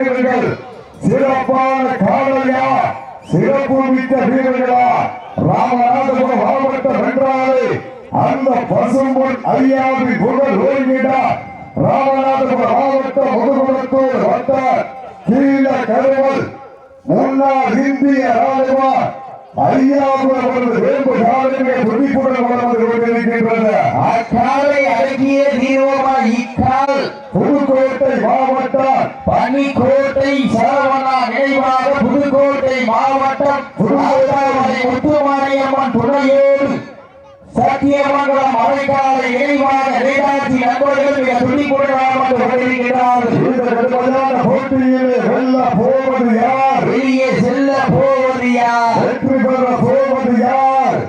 வீரர்கள் சிறப்பான காவலையா சிறப்பு மிக்க வீரர்களா ராமநாதபுரம் மாவட்டம் என்றாலே அந்த பசும்பொன் அறியாமை புகழ் ஓய்விடா ராமநாதபுரம் மாவட்டம் முதுகுளத்தூர் வட்ட கீழ கருவல் முன்னாள் இந்திய ராணுவ புதுக்கோட்டை மாவட்டம். பனிக்கோட்டை சரவணா நினைவாக புதுக்கோட்டை மாவட்டம். முத்துமாரியம்மன் துணையோடு சத்தியமங்கலம் மழைக்காலை நினைவாக நேதாஜி நண்பர்கள் மிக இந்த கடுமையான போட்டியிலே வெல்ல போவது யார்? வெளியே செல்ல போவது வெற்றி பெற போவது யார்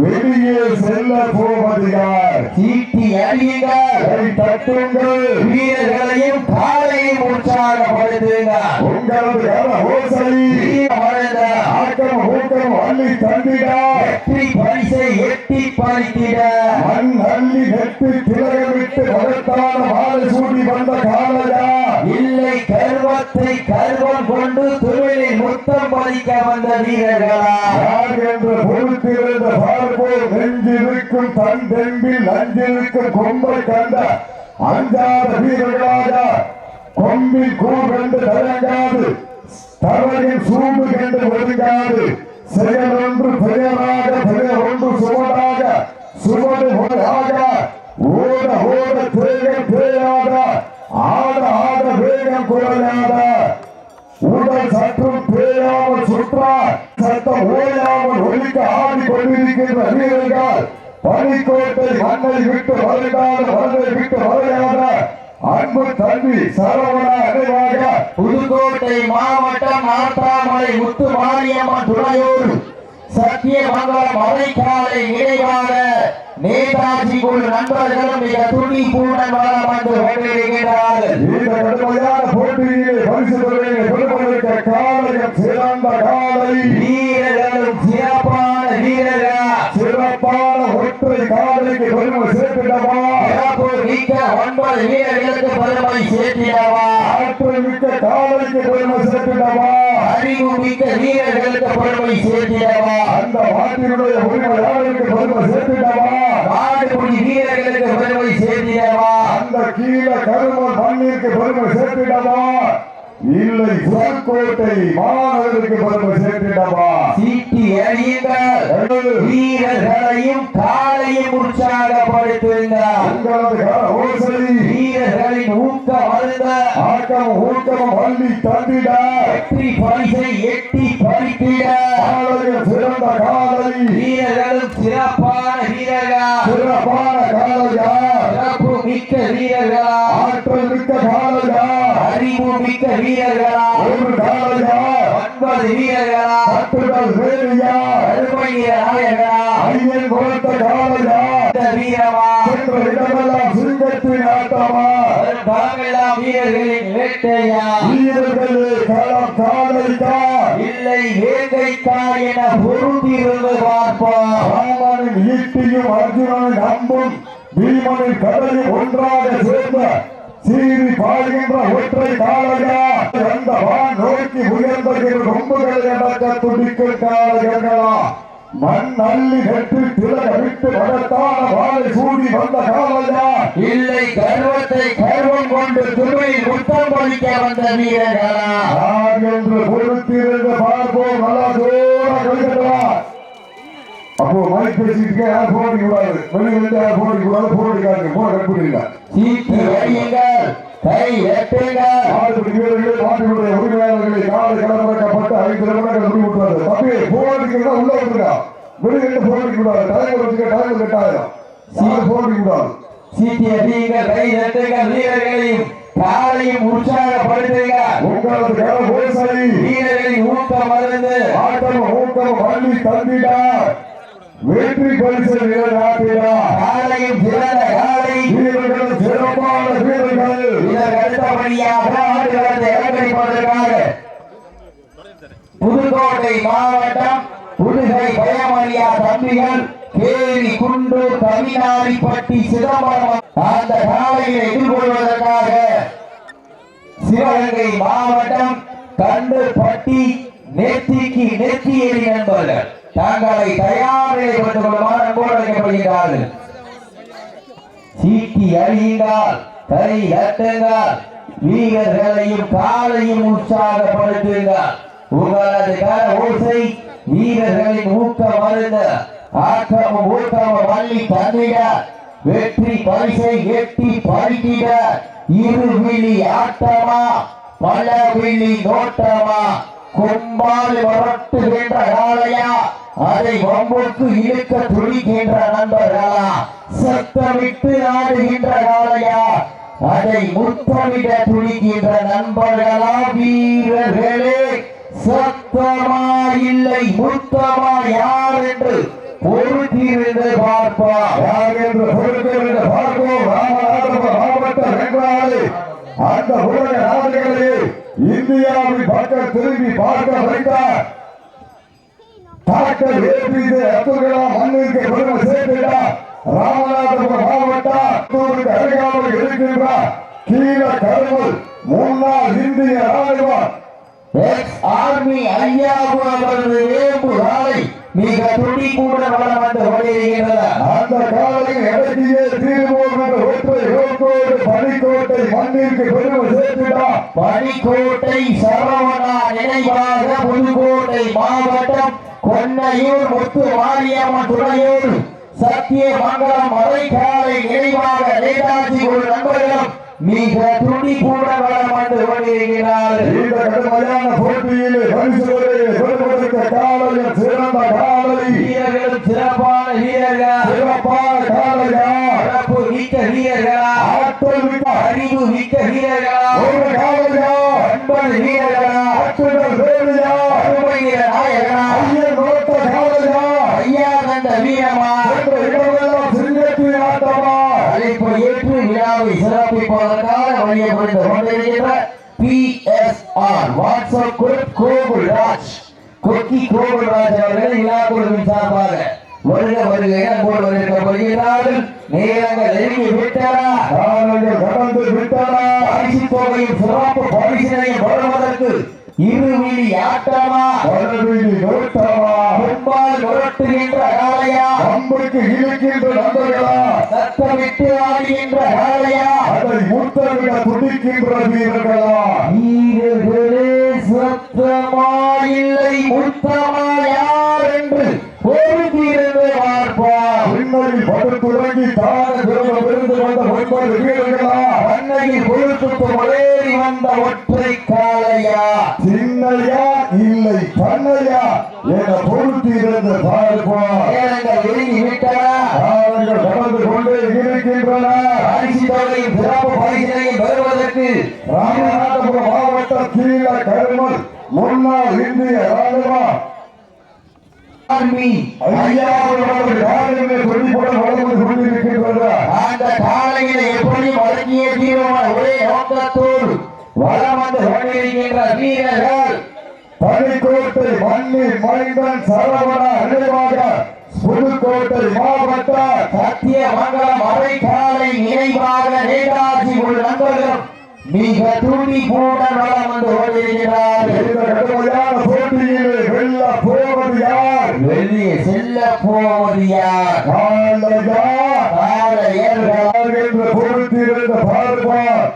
வெளியே செல்ல போவது யார் சீட்டி அறியுங்கள் தட்டுங்கள். வீரர்களையும் காலையும் உற்சாகப்படுத்துங்கள் உங்களது கர ஓசை. ஆக்கம் ஊக்கம் அள்ளி தந்திட. வெற்றி பரிசை எட்டி பறித்திட. மண் அள்ளி நெட்டு திலகமிட்டு மகத்தான மாலை சூடி வந்த காலையா இல்லை கர்வத்தை கொண்டு ரத்தம் பதிக்க வந்த வீரர்களா? யார் பொறுத்திருந்த பார்ப்போர் நெஞ்சிருக்கும் தன் தெம்பில் அஞ்சிருக்கும் கொம்பை கண்ட அஞ்சாத வீரர்களாக கொம்பி கூர்கண்டு தயங்காது தவறில் சூடு என்று ஒதுங்காது. செயல் ஒன்று பெயராக பெயர் ஒன்று சுவடாக பனிக்கோட்டை மண்ணை விட்டு வருடாத மண்ணை விட்டு வரையாத அன்பு தம்பி சரவணா நினைவாக புதுக்கோட்டை மாவட்டம் நாட்டாமலை முத்து மாரியம்மன் துணையூர் சத்தியமங்கலம் மலைக்காலை நினைவாக நேதாஜி குழு நண்பர்களும் மிக துணிப்புடன் வளம் வந்து கொண்டிருக்கிறார்கள் இந்த கடுமையான போட்டியிலே பரிசு பெறுவதை பெருமளுக்க காலையும் சிறந்த காலை வீரர்களும் சிறப்பான வீரர்களா சிறப்பான ஒற்றை காலைக்கு பெருமை சேர்த்திடவா சிறப்பு மிக்க ஒன்பது வீரர்களுக்கு பெருமை சேர்த்திடவா? ஆற்றல் மிக்க காலைக்கு பெருமை சேர்த்திடவா அறிவு மிக்க வீரர்களுக்கு பெருமை சேர்த்திடவா? அந்த நாட்டினுடைய உரிமையாளருக்கு பெருமை சேர்த்திடவா நாடுபுடி வீரர்களுக்கு பெருமை சேர்த்திடவா? அந்த கீழ கரும மண்ணிற்கு பெருமை சேர்த்திடவா இல்லை புறக்கோட்டை மாணவருக்கு பெருமை சேர்த்திடவா சீட்டி அழியுங்கள் வீரர்களையும் காலையும் உற்சாகப்படுத்துங்கள் வீரர்களின் ஊக்கம் அழுந்த ஆக்கம் ஊக்கம் வள்ளி தந்திட. வெற்றி பரிசை எட்டி பறித்திட. சிறந்த காலை வீரர்களும் சிறப்பான வீரர்களா. சிறப்பான காலையா சிறப்பு மிக்க வீரர்களா. ஆற்றல் மிக்க காலையா மிக்க வீரர்களா? ஒன்பது வீரர்களா? வேலியா அருமைய நாயகரா? ஐயன் கொடுத்த காலையா வீரமா சிங்கத்தின் ஆட்டமா வரும் காலமெல்லாம் வீரர்களின் வேட்டையா? வீரர்களே களம் காலைக்கா இல்லை வேங்கைக்கா என பொருந்திருந்து பார்ப்போம் ராமனின் ஈட்டியும் அர்ஜுனனின் அம்பும் பீமனின் கடலையும் ஒன்றாக சேர்ந்த சீறி பாடுகின்ற ஒற்றை காளையா அந்த வான் நோக்கி உயர்ந்த கொம்புகளை அடக்க துடிக்கும் காளைகளா மண் அள்ளி நெற்றி திலக விட்டு மகத்தான வாழை சூடி வந்த காளையா இல்லை கர்வத்தை கர்வம் கொண்டு துணை முத்தம் பலிக்க வந்த வீரர்களா. யார் என்று பொறுத்திருந்து பார்ப்போம் நல்லா கழிக்கலாம் அப்போ மைக் பேசிட்டு யார் போன் கூடாது? வெளியில யார் போன் கூடாது? போன் அடிக்காது போன் கட் எட்டுங்கள் ஆடுபடி வீரர்கள் நாட்டினுடைய உரிமையாளர்களை காலை கடமைக்கப்பட்டு ஐந்து நிமிடங்கள் முடிவு விட்டுறாரு தம்பி போன் அடிக்கிறதா உள்ள வந்துருங்க வெளியில அடிக்க கூடாது. டைம் வச்சுக்க டைம் கட் ஆயிரும் யாரும் போன் அடிக்க கூடாது. சீட்டி அடியுங்கள் கை எட்டுங்கள் வீரர்களையும் காலையும் உற்சாகப்படுத்துங்கள் உங்களது கர ஓசை வீரர்களின் ஊக்கம் அருந்து ஆட்டம் ஊக்கம் வள்ளி தந்திடா. வெற்றி பரிசு காலையும் சிறந்த காலை. வீரர்கள் சிறப்பான வீரர்கள். இதற்கு அடுத்தபடியாக ஆடுகளத்தை அலங்கரிப்பதற்காக புதுக்கோட்டை மாவட்டம் புதுகை பயமறியா தம்பிகள் கேரி குண்டூர் தமிழ்நாடிப்பட்டி சிதம்பரம் அந்த காலையை எதிர்கொள்வதற்காக சிவகங்கை மாவட்டம் கண்டுபட்டி நெத்திக்கு நெத்தியேறி நண்பர்கள் தங்களை தயார் நிலைப்பட்டுக் கொள்ளுமாறு அன்போடு அழைக்கப்படுகிறார்கள் சீட்டி அழியுங்கள் கை கட்டுங்கள் வீரர்களையும் காலையும் உற்சாகப்படுத்துங்கள். உங்களது கர ஓசை வீரர்களின் ஊக்க மருந்த ஆக்கமும் ஊக்கமும் வள்ளி தந்திட வெற்றி பரிசை எட்டி பறித்திட இருவிழி ஆட்டமா பல விழி நோட்டமா கும்பால் வரட்டுகின்ற காளையா அதை வம்புக்கு இழுக்க துடிக்கின்ற நண்பர்களா சத்தமிட்டு ஆடுகின்ற காளையா அதை முத்தமிட துடிக்கின்ற நண்பர்களா வீரர்களே சத்தமா இல்லை முத்தமா யார் என்று பொருத்திருந்து பார்ப்பா. யார் என்று பொருத்திருந்து பார்ப்போம். ராமநாதபுரம் மாவட்ட அந்த உலக நாடுகளே இந்தியாவின் பக்கம் திரும்பி பார்க்க வைத்தார். டாக்டர் ஏபிஜே அப்துல் கலாம் மண்ணிற்கு பெருமை சேர்த்துட்டார் ராமநாதபுரம் மாவட்டம் அருகாமல் இருக்கின்ற கீழ கருமல் முன்னாள் இந்திய ராணுவம். ஆர்மி ஐயாபுரம் அவரது வேம்பு ஆலை மிக துடிப்புடன் வளம் வந்து கொண்டிருக்கிறது அந்த காலையில் இறக்கியே தீர்வோம் ஒற்றை ரோக்கோடு பனிக்கோட்டை மண்ணிற்கு பெருமை சேர்த்துட்டார் பனிக்கோட்டை சரவணா நினைவாக புதுக்கோட்டை மாவட்டம் கொன்னையூர் முத்து மாரியம்மன் துணையூர் சத்தியமங்கலம் மறைக்காலை நினைவாக நேதாஜி ஒரு நண்பர்களும் மிக துடிப்புடன் வளம் வந்து கொண்டிருக்கிறார்கள் இந்த கடுமையான போட்டியிலே பரிசுகளை பெறுவதற்கு காலையில் சிறந்த காலை வீரர்களும் சிறப்பான வீரர்கள் சிறப்பான காலையா சிறப்பு மிக்க வீரர்களா ஆற்றல் மிக்க அறிவு மிக்க வீரர்களா ஒரு காலையா அன்பது வீரர்களா ஆற்றுதல் வேலையா அருமையில நாயகனா ஐயன் நோட்ட காலையா ஐயா கண்ட வீரமா என்ற இடமெல்லாம் சிங்கத்தின் ஆட்டமா அழைப்பு ஏற்று விழாவை சிறப்பிப்பதற்காக வழியப்பட்டு கொண்டிருக்கின்ற PSR WhatsApp group Gokul Raj கொக்கி கோகுல் ராஜ் அவர்கள் விழா குழுவின் சார்பாக வருக வருக என போல் வருகிறார்கள் நேரங்கள் நெருங்கி விட்டன. காலைகள் கடந்து விட்டன. பரிசு தொகையும் சிறப்பு பரிசினையும் வருவதற்கு இருவிழி ஆட்டமா பலவீதி நோட்டமா பெரும்பால் நுரட்டுகின்ற காளையா? அம்புக்கு இழுக்கின்ற நண்பர்களா? சத்தமிட்டு ஆடுகின்ற காளையா? அதை முத்தமிட துடிக்கின்ற வீரர்களா? வீரர்களே சத்தமா இல்லை முத்தமா யார் என்று பொறுத்திருந்து பார்ப்பார் பின்னணி பட்டு தொடங்கி தான திரும்ப விருந்து ஒன்பது வீரர்களா அன்னையில் பொழுத்துக்கு முளேறி வந்த ஒற்றை காளையா? சின்னையா இல்லை பண்ணையா? என பொருத்தி இருந்து பார்ப்போம் நேரங்கள் நெருங்கி விட்டன காலங்கள் கடந்து கொண்டே இருக்கின்றன. பரிசு தொகையும் சிறப்பு பரிசினையும் பெறுவதற்கு ராமநாதபுரம் மாவட்டம் கீழ கருமல் முன்னாள் இந்திய ராணுவம் ஆர்மி ஐயாவது யாருமே துடிப்புடன் வளர்ந்து கொண்டிருக்கின்றது. அந்த காலையில் எப்படி வழங்கிய தீவிரமான ஒரே நோக்கத்தோடு வளம் வந்து கொண்டிருக்கின்ற வீரர்கள் பனிக்கோட்டை மண்ணின் மைந்தன் சரவண நினைவாக புதுக்கோட்டை மாவட்டம் சத்தியமங்கலம் காலை நினைவாக நேதாஜி உள்ள நண்பர்களும் மிக துடிப்புடன் வளம் வந்து ஓடுகிறார் இந்த கடுமையான போட்டியிலே வெல்ல போவது யார் வெளியே செல்ல போவது யார்? என்று பார்ப்பார்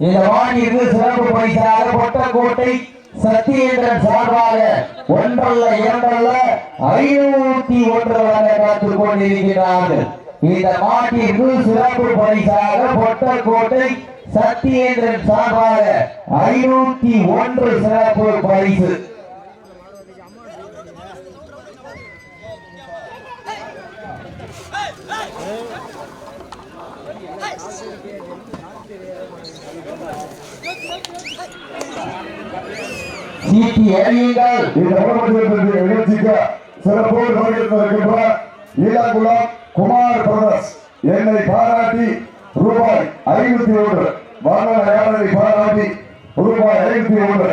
இந்த வானிற்கு சிறப்பு பரிசாக பொட்டக்கோட்டை சத்தியேந்திரன் சார்பாக ஒன்றல்ல இரண்டல்ல ஐநூத்தி ஒன்று வரை காத்துக் கொண்டிருக்கிறார்கள். இந்த மாட்டிற்கு சிறப்பு பரிசாக பொட்டக்கோட்டை சத்தியேந்திரன் சார்பாக ஐநூத்தி ஒன்று சிறப்பு பரிசு. சீட்டி எறியுங்கள் இந்த உடம்பு சிறப்போடு வருகின்ற இளங்குளம் குமார் பிரதர்ஸ் என்னை பாராட்டி ரூபாய் ஐநூத்தி ஒன்று வாகன யாரை பாராட்டி ரூபாய் ஐநூத்தி ஒன்று.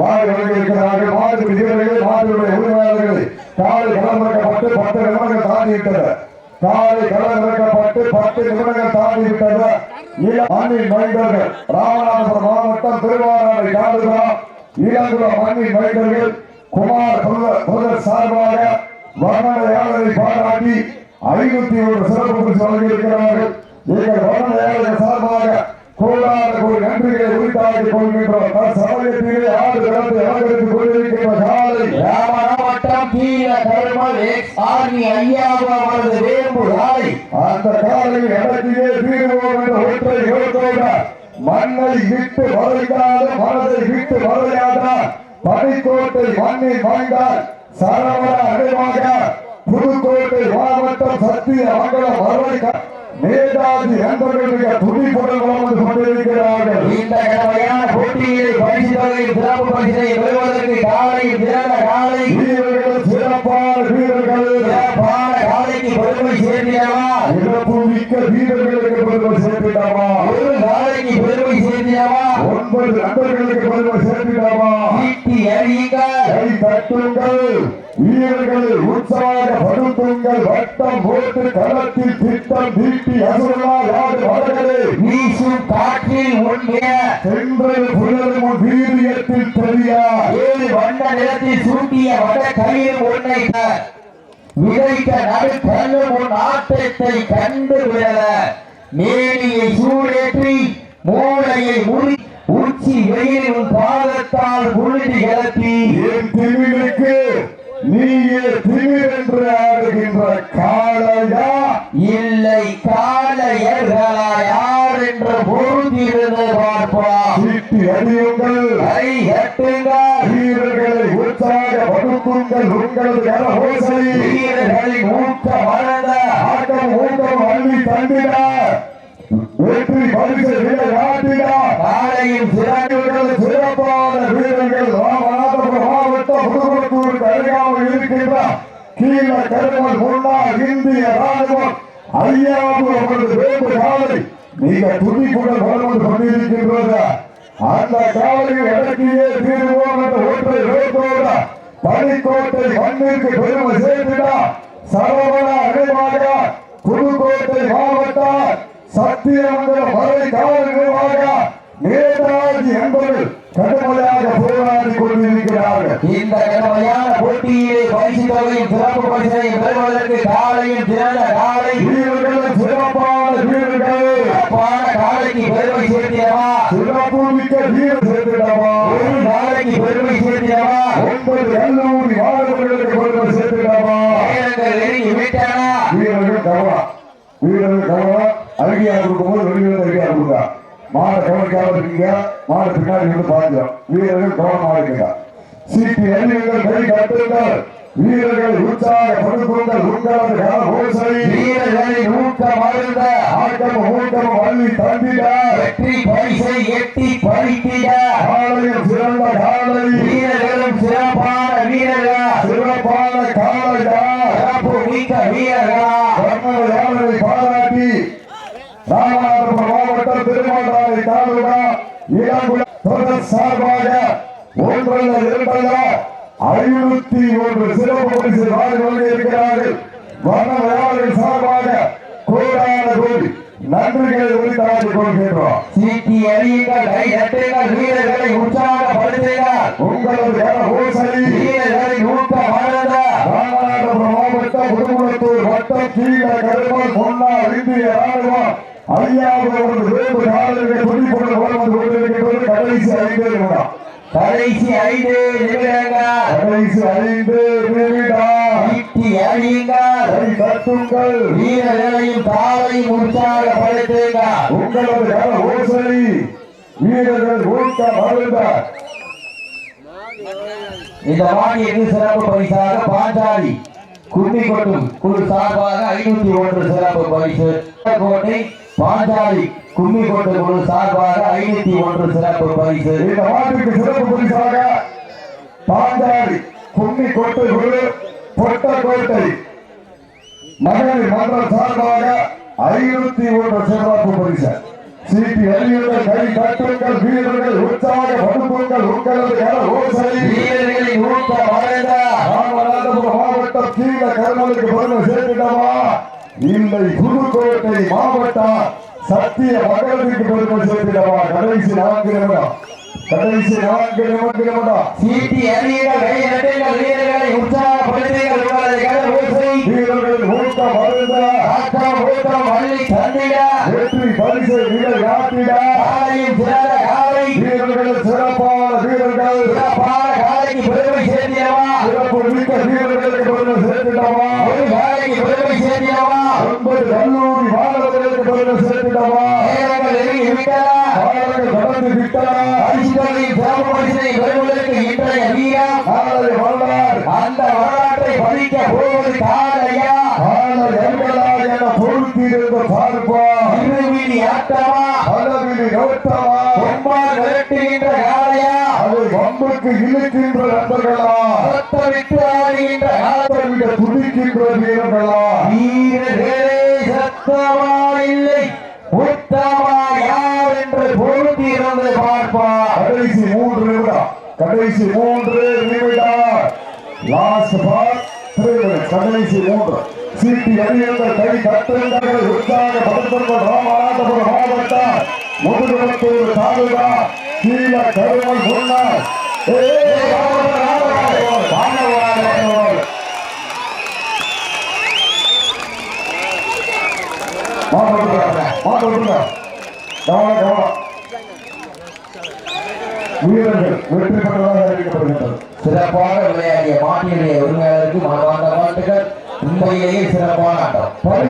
மாடு வழங்கியிருக்கிறார்கள் மாடு வீரர்கள் மாடுடைய உரிமையாளர்கள் காலை களமிறக்கப்பட்டு பத்து நிமிடங்கள் தாண்டிவிட்டது காலை களமிறக்கப்பட்டு பத்து நிமிடங்கள் தாண்டிவிட்டது மண்ணின் மைந்தர்கள் ராமநாதபுரம் மாவட்டம் திருவாரூரை காடுகிறார் இளங்குளம் மண்ணின் மைந்தர்கள் குமார் சார்பாக வர்ணனையாளரை பாராட்டி ஐநூத்தி ஒரு சிறப்பு பரிசு வழங்கியிருக்கிறார்கள் எங்கள் வர்ணனையாளர்கள் சார்பாக கோடான கோடி நன்றிகளை உரித்தாக்கிக் கொள்கின்றோம். சமயத்திலே ஆறு களத்தை அலங்கரித்துக் கொண்டிருக்கின்ற காலை ராமநாமட்டம் கீழ கருமல் எக்ஸ் ஆர்மி ஐயாவு அவரது வேம்பு ஆலை அந்த காலையில் இடத்திலே தீர்வோம் என்ற ஒற்றை யோகத்தோட மண்ணை விட்டு வரைக்காத மனதை விட்டு வரையாத பனிக்கோட்டை மண்ணில் வாய்ந்தால் சரவண அடைவாக புதுக்கோட்டை மாவட்டம் சத்திய மங்கலம் வரை நேதாஜி நண்பர்களுடைய துடிப்புடன் வளர்ந்து கொண்டிருக்கிறார்கள். இந்த கடமையான போட்டியில் பரிசு தொகை சிறப்பு பரிசை பெறுவதற்கு காலையில் திறந்த காலை. வீரர்கள் சிறப்பான வீரர்கள். சிறப்பான காலைக்கு பெருமை சேர்த்திடவா இழப்பு மிக்க வீரர்களுக்கு பெருமை சேர்த்துட்டாமா ஒரு காலைக்கு பெருமை சேர்த்திடவா ஒன்பது நண்பர்களுக்கு பெருமை சேர்த்துட்டாமா ஈட்டி அறியுங்கள் கை தட்டுங்கள் வீரர்களை உற்சாகப்படுத்துங்கள் வட்டம் போட்டு களத்தில் திட்டம் தீட்டி அசுரலா யாரு வடகளே வீசும் காற்றில் உண்மைய சென்றல் புலரும் வீரியத்தில் தெரியா ஏழு வண்ண நிலத்தில் சூட்டிய வட கையில் விதைக்க நடு உன் ஆட்டத்தை கண்டு விடல மேனியை சூடேற்றி மூளையை முறி உச்சி வெயில் உன் பாதத்தால் புழுதி கிளப்பி என் திமிழுக்கு நீயே திமிர் என்று ஆடுகின்ற காளையா? இல்லை காலையர்களா யார் என்று பொருந்திருந்து பார்ப்பா சீட்டி அடியுங்கள் கை கட்டுங்கள். வீரர்களை உற்சாகப்படுத்துங்கள் உங்களது கரஹோசை வீரர்களின் ஊக்க வளர்ந்த ஆட்டம் ஊட்டம் அள்ளி தந்திட வெற்றி பரிசு விளையாட்டிட காலையும் சிறந்த வீரர்கள் சிறப்பான வீரர்கள் ராமநாதபுரம் மாவட்டம் புதுக்குளத்தூருக்கு அருகாமல் இருக்கின்ற கீழ கருமல் முன்னாள் இந்திய ராணுவம் ஐயாவது வேம்பு காலை மிக துடிப்புடன் வளர்ந்து கொண்டிருக்கின்றது. அந்த காலையில் இடத்திலே தீர்வோம் என்ற ஒற்றை வேட்டோட பனிக்கோட்டை மண்ணிற்கு பெருமை சேர்த்திட சரவண அடைவாக புதுக்கோட்டை மாவட்டம் சத்தியமங்கலம் வரை காவல் நிர்வாக நேதாஜி என்பவர்கள் கடுமையாக போராடி கொண்டிருக்கிறார்கள். இந்த கடமையான போட்டியிலே சிறப்பு பரிசையும் பெறுவதற்கு காலையும் திறந்த காலை. வீரர்கள் சிறப்பான வீரர்கள். சிறப்பான காலைக்கு பெருமை சேர்த்தியவா சிறப்பு மிக்க வீரர் சேர்த்திடவா? ஒரு நாளைக்கு பெருமை சேர்த்தியவா ஒன்பது கல்லூரி மாணவர்களுக்கு பெருமை சேர்த்திடவா? வீரர்கள் நெருங்கி விட்டன வீரர்கள் கவனா வீரர்கள் கவனா அறிக்கையா கொடுக்கும்போது வெளியில் அறிக்கையா கொடுங்க மாட கவனிக்காம இருக்கீங்க மாட பின்னாடி இருந்து பாஞ்சோம் வீரர்கள் கவனமா இருக்கீங்க. சீட்டி அறிவியல் கை கட்டுங்கள். வீரர்கள் உற்சாகப்படுத்துங்கள் உங்களது கரகோசை வீரர்களின் ஊக்க மருந்த ஆட்டம் ஊட்டம் வள்ளி தந்திட. வெற்றி பரிசை எட்டி பறித்திட. காலையில் சிறந்த காலை. வீரர்களும் சிறப்பான வீரர்களா. சிறப்பான காலையா சிறப்பு மிக்க வீரர்களா. கர்மனை பாராட்டி ராமநாதபுரம் மாவட்டம் திருமாண்டாலை தாலுகா இளங்குளம் தொடர் சார்பாக ஒன்றல்ல இரண்டல்ல ஐநூத்தி ஒன்று சிறப்பு பரிசு வாங்கி கொண்டிருக்கிறார்கள் வனவியாளர்கள் சார்பாக கோடான கோடி நன்றிகளை உரித்தாக்கிக் கொள்கின்றோம். சீட்டி அறியுங்கள் கை தட்டுங்கள் வீரர்களை உற்சாகப்படுத்துங்கள். உங்களது கரகோசை வீரர்களின் ஊக்க மருந்த ராமநாதபுரம் மாவட்டம் உடுமலத்தூர் வட்டம் கீழ கருமல் முன்னாள் இந்திய ராணுவம் ஐயாவது வேறு நாடுகள் துடிப்புடன் வளர்ந்து கொண்டிருக்கிறது கடைசி ஐந்து கடைசி ஐந்து நிமிடங்கள் கடைசி ஐந்து நிமிடம் சீட்டி அறியுங்கள் கை தட்டுங்கள் வீரர்களையும் காலையும் உற்சாகப்படுத்துங்கள் உங்களது கர ஓசை. வீரர்கள் ஊக்க மருந்த இந்த வாணியது சிறப்பு பரிசாக பாஞ்சாலி கும்மி கொட்டும் குழு சார்பாக ஐநூத்தி ஒன்று சிறப்பு பரிசு. கோட்டை பாஞ்சாலி கும்மி குழு சார்பாக ஐநூத்தி ஒன்று சிறப்பு பரிசு. இந்த மாட்டுக்கு சிறப்பு பரிசாக பாஞ்சாலி கும்மி கோட்டை குழு பொட்ட கோட்டை. மகளிர் மன்றம் சார்பாக ஐநூத்தி ஒன்று சிறப்பு பரிசு. சீட்டி அறியுங்கள் கை தட்டுங்கள் வீரர்கள் உற்சாக படுத்துங்கள் உங்களது கர ஓசை. ராமநாதபுரம் மாவட்டம் கீழ கருமலுக்கு பெருமை சேர்க்கிட்டமா இல்லை புதுக்கோட்டை மாவட்டம் சத்திய மகளத்துக்கு பெருமை சேர்த்திடவா கடைசி நான்கு நிமிடம். கடைசி நான்கு நிமிடம் நிமிடம் சீட்டி அறியுங்கள் கை நட்டுங்கள் வீரர்களை உற்சாகப்படுத்துங்கள் உங்களது ஓசை வீரர்கள் ஊட்டம் வருத ஆட்டம் ஊட்டம் வள்ளி தந்திட வெற்றி பரிசை வீரர் யாத்திட காலையும் சிறந்த காலை வீரர்கள் சிறப்பான வீரர்கள் சிறப்பான காலைக்கு பெருமை சேர்த்திடவா சிறப்பு மிக்க வீரர்களுக்கு பெருமை சேர்த்திடவா ஒரு காலைக்கு பெருமை சேர்த்திடவா ஒன்பது கல்லூரி மாணவர்களுக்கு பெருமை சேர்த்திடவா நேரங்கள் நெருங்கி விட்டன மாணவர்கள் கடந்து விட்டன பரிசுகளின் சிறப்பு பரிசினை பெறுவதற்கு இன்றைய வீரம் நாளை வரலாறு அந்த வரலாற்றை பதிக்க போவது காலையா ஆனால் என பொறுத்திருந்த பார்ப்பா இருவிழி ஆட்டமா? அளவிலி நோட்டமா? கொம்பால் விரட்டுகின்ற காலையா அதை வம்புக்கு இழுக்கின்ற நண்பர்களா? சத்தமிட்டு ஆடுகின்ற காலை விட துடிக்கின்ற வீரர்களா? வீரர்களே சத்தமா இல்லை. உத்தமா யார்? என்று பொருத்தி பார்ப்பார் கடைசி மூன்று நிமிடம் கடைசி மூன்று நிமிடம் லாஸ்ட் பார் கடைசி மூன்று சீட்டி அணியங்கள் கை கட்டுங்கள் உற்சாக படுத்துங்கள் ராமநாதபுரம் மாவட்டம் முதுகுளத்தூர் தாலுகா கீழ கருவல் முன்னாள் ஏய், ராமநாதபுரம், கவனம் கவனம் வீரர்கள் வெற்றி பெற்றதாக அறிவிக்கப்படுகின்றது சிறப்பாக விளையாடிய மாட்டினுடைய உரிமையாளருக்கு மனமார்ந்த வாழ்த்துக்கள். உண்மையிலேயே சிறப்பான ஆட்டம்.